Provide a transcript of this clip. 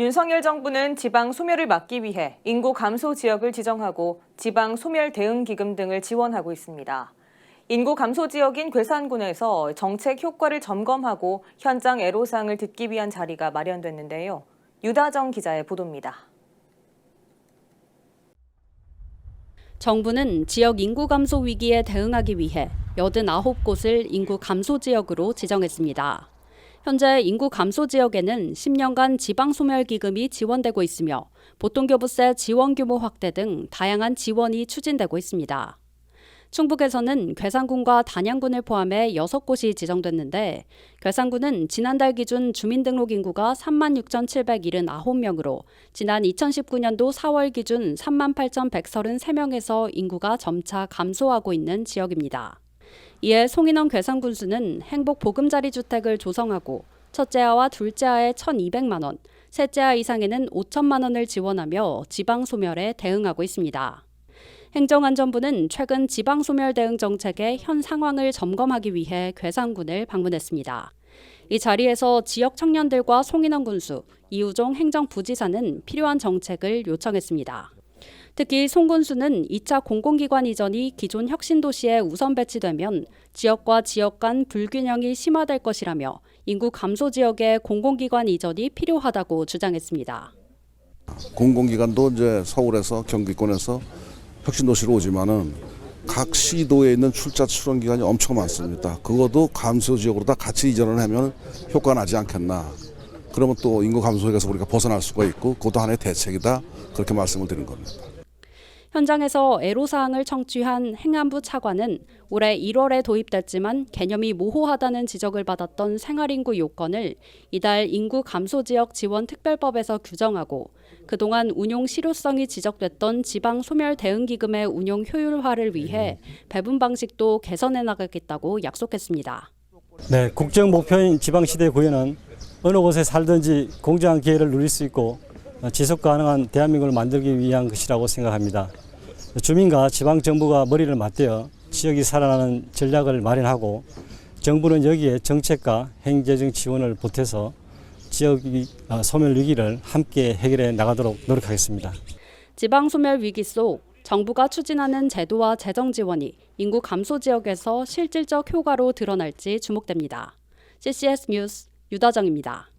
윤석열 정부는 지방 소멸을 막기 위해 인구 감소 지역을 지정하고 지방 소멸 대응 기금 등을 지원하고 있습니다. 인구 감소 지역인 괴산군에서 정책 효과를 점검하고 현장 애로사항을 듣기 위한 자리가 마련됐는데요. 유다정 기자의 보도입니다. 정부는 지역 인구 감소 위기에 대응하기 위해 89곳을 인구 감소 지역으로 지정했습니다. 현재 인구 감소 지역에는 10년간 지방 소멸 기금이 지원되고 있으며 보통교부세 지원 규모 확대 등 다양한 지원이 추진되고 있습니다. 충북에서는 괴산군과 단양군을 포함해 6곳이 지정됐는데 괴산군은 지난달 기준 주민등록 인구가 36,779명으로 지난 2019년도 4월 기준 38,133명에서 인구가 점차 감소하고 있는 지역입니다. 이에 송인원 괴산군수는 행복 보금자리 주택을 조성하고 첫째아와 둘째아에 1,200만 원, 셋째아 이상에는 5천만 원을 지원하며 지방 소멸에 대응하고 있습니다. 행정안전부는 최근 지방 소멸 대응 정책의 현 상황을 점검하기 위해 괴산군을 방문했습니다. 이 자리에서 지역 청년들과 송인원 군수, 이우종 행정부지사는 필요한 정책을 요청했습니다. 특히 송 군수는 2차 공공기관 이전이 기존 혁신도시에 우선 배치되면 지역과 지역 간 불균형이 심화될 것이라며 인구 감소 지역의 공공기관 이전이 필요하다고 주장했습니다. 공공기관도 이제 서울에서 경기권에서 혁신도시로 오지만은 각 시도에 있는 출자 출원 기관이 엄청 많습니다. 그것도 감소 지역으로 다 같이 이전을 하면 효과 나지 않겠나. 그러면 또 인구 감소에서 우리가 벗어날 수가 있고 그것도 하나의 대책이다. 그렇게 말씀을 드린 겁니다. 현장에서 애로사항을 청취한 행안부 차관은 올해 1월에 도입됐지만 개념이 모호하다는 지적을 받았던 생활인구 요건을 이달 인구 감소 지역 지원 특별법에서 규정하고 그동안 운용 실효성이 지적됐던 지방 소멸 대응 기금의 운용 효율화를 위해 배분 방식도 개선해 나가겠다고 약속했습니다. 네, 국정 목표인 지방시대 구현은 어느 곳에 살든지 공정한 기회를 누릴 수 있고 지속 가능한 대한민국을 만들기 위한 것이라고 생각합니다. 주민과 지방 정부가 머리를 맞대어 지역이 살아나는 전략을 마련하고 정부는 여기에 정책과 행재정 지원을 보태서 지역 소멸 위기를 함께 해결해 나가도록 노력하겠습니다. 지방 소멸 위기 속 정부가 추진하는 제도와 재정 지원이 인구 감소 지역에서 실질적 효과로 드러날지 주목됩니다. CCS 뉴스 유다정입니다.